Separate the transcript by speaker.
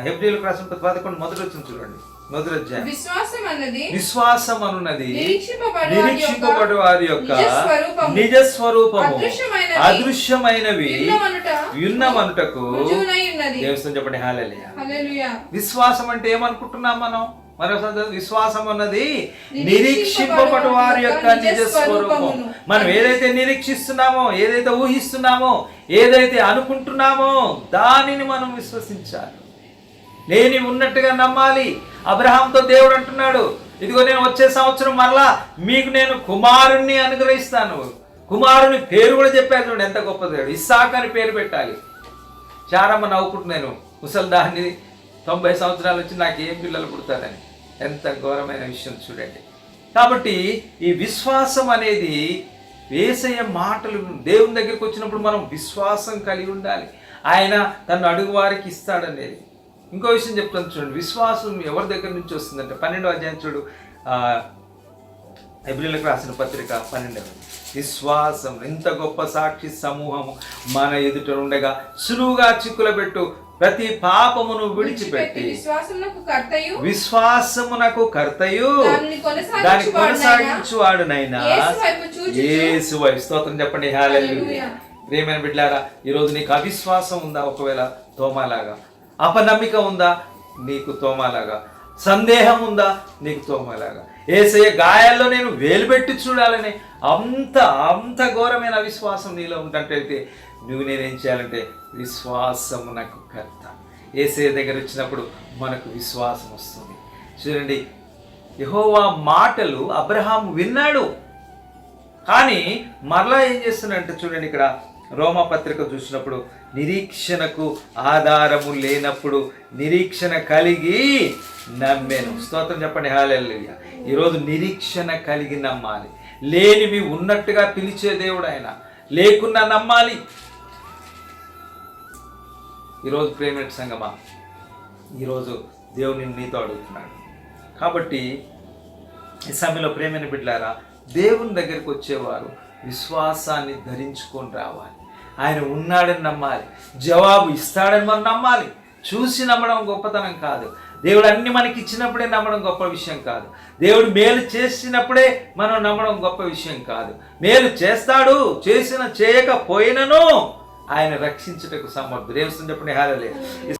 Speaker 1: హెబ్రిలకు రాసిన పదకొండు మొదటి వచ్చిన చూడండి. మొదటి అధ్యాయం
Speaker 2: విశ్వాసం అన్నది
Speaker 1: విశ్వాసం అనున్నది
Speaker 2: నిరీక్షింపబడు వారి
Speaker 1: యొక్క
Speaker 2: నిజ స్వరూపము. అదృశ్యమైనవి.
Speaker 1: అదృశ్యమైనవి.
Speaker 2: విన్నమనుట
Speaker 1: విన్నమనుటకు
Speaker 2: రుజువునై ఉన్నది
Speaker 1: దేవస్థం చెప్పండి. హాలెలూయా. విశ్వాసం అంటే ఏమనుకుంటున్నాం మనం? చదువు. విశ్వాసం అన్నది
Speaker 2: నిరీక్షింపబడు
Speaker 1: వారి యొక్క నిజ
Speaker 2: స్వరూపమును.
Speaker 1: మనం ఏదైతే నిరీక్షిస్తున్నామో ఏదైతే ఊహిస్తున్నామో ఏదైతే అనుకుంటున్నామో దానిని మనం విశ్వసించాలి. లేని ఉన్నట్టుగా నమ్మాలి. అబ్రహాంతో దేవుడు అంటున్నాడు ఇదిగో నేను వచ్చే సంవత్సరం మరలా మీకు నేను కుమారుణ్ణి అనుగ్రహిస్తాను. కుమారుని పేరు కూడా చెప్పాను చూడండి ఎంత గొప్ప దేవుడు. ఇస్సాక్ అని పేరు పెట్టాలి. చారమ్మ నవ్వుకుంటున్నాను ముసల్దాన్ని తొంభై సంవత్సరాలు వచ్చి నాకు ఏం పిల్లలు పుడతారని. ఎంత ఘోరమైన విషయం చూడండి. కాబట్టి ఈ విశ్వాసం అనేది వేసయ్య మాటలు దేవుని దగ్గరికి వచ్చినప్పుడు మనం విశ్వాసం కలిగి ఉండాలి. ఆయన తను అడుగు వారికి ఇస్తాడనేది. ఇంకో విషయం చెప్తాను చూడండి. విశ్వాసం ఎవరి దగ్గర నుంచి వస్తుందంటే పన్నెండో అధ్యాయం చూడు. ఎబ్రిలకు రాసిన పత్రిక పన్నెండవ. విశ్వాసం ఎంత గొప్ప సాక్షి సమూహము. మన ఎదుట ఉండగా సులువుగా చిక్కులబెట్టు ప్రతి పాపమును విడిచిపెట్టి
Speaker 2: విశ్వాసమునకు కర్తయు. దానిని యేసు వైపు
Speaker 1: స్తోత్రం చెప్పండి. హల్లెలూయా. ప్రేమైన బిడ్డారా ఈరోజు నీకు అవిశ్వాసం ఉందా? ఒకవేళ తోమాలాగా. అపనమ్మిక ఉందా? నీకు తోమాలాగా. సందేహం ఉందా? నీకు తోమలాగా. ఏసయ్య గాయాల్లో నేను వేలు పెట్టి చూడాలని అంత అంత ఘోరమైన అవిశ్వాసం నీలో ఉందంటైతే నువ్వు నేనేం చేయాలంటే విశ్వాసం నాకు కర్త. ఏసయ్య దగ్గర వచ్చినప్పుడు మనకు విశ్వాసం వస్తుంది. చూడండి యహోవా మాటలు అబ్రహాం విన్నాడు. కానీ మరలా ఏం చేస్తున్నాడంటే చూడండి ఇక్కడ రోమపత్రిక చూసినప్పుడు నిరీక్షణకు ఆధారము లేనప్పుడు నిరీక్షణ కలిగి నమ్మేను. స్తోత్రం చెప్పండి హాలెల్లుయ. ఈరోజు నిరీక్షణ కలిగి నమ్మాలి. లేనివి ఉన్నట్టుగా పిలిచే దేవుడు ఆయన లేకున్నా నమ్మాలి. ఈరోజు ప్రేమ సంగమా. ఈరోజు దేవుని నీతో అడుగుతున్నాడు. కాబట్టి ఈ సమయంలో ప్రేమైన బిడ్డారా దేవుని దగ్గరికి వచ్చేవారు విశ్వాసాన్ని ధరించుకొని రావాలి. ఆయన ఉన్నాడని నమ్మాలి. జవాబు ఇస్తాడని మనం నమ్మాలి. చూసి నమ్మడం గొప్పతనం కాదు. దేవుడు అన్ని మనకి ఇచ్చినప్పుడే నమ్మడం గొప్ప విషయం కాదు. దేవుడు మేలు చేసినప్పుడే మనం నమ్మడం గొప్ప విషయం కాదు. మేలు చేస్తాడు చేసిన చేయకపోయినను ఆయన రక్షించుటకు సమర్థుడు. ఏమొస్తుంది చెప్పండి హాలలే